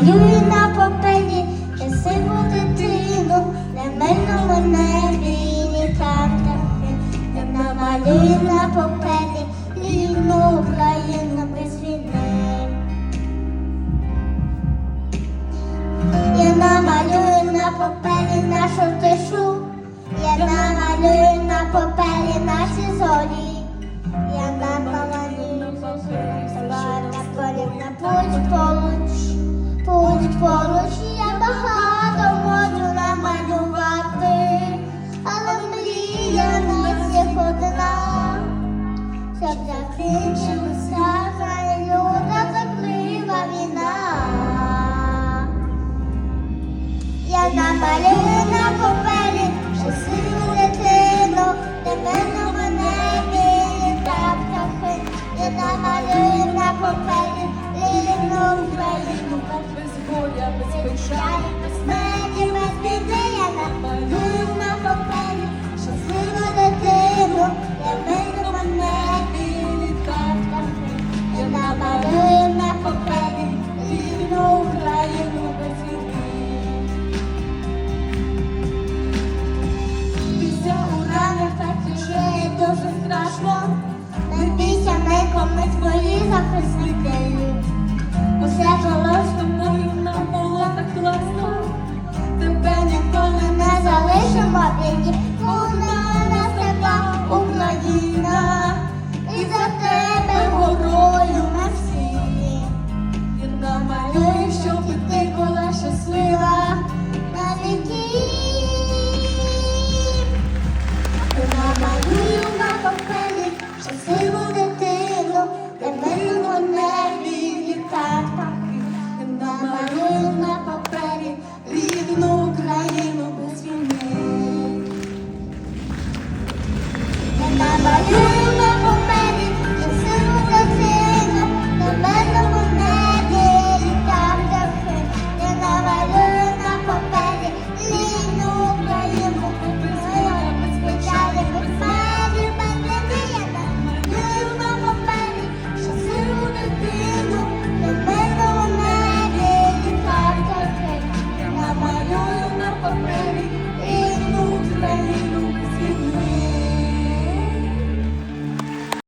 малюю на попелі красиву дитину, на мирному небі і там таки, я на попелі вільну Україну без війни. Я намалюю на попелі нашу тишу, я намалюю на попелі наші зорі. Я намалюю на полі на путь. Я намалюю на папері Bye.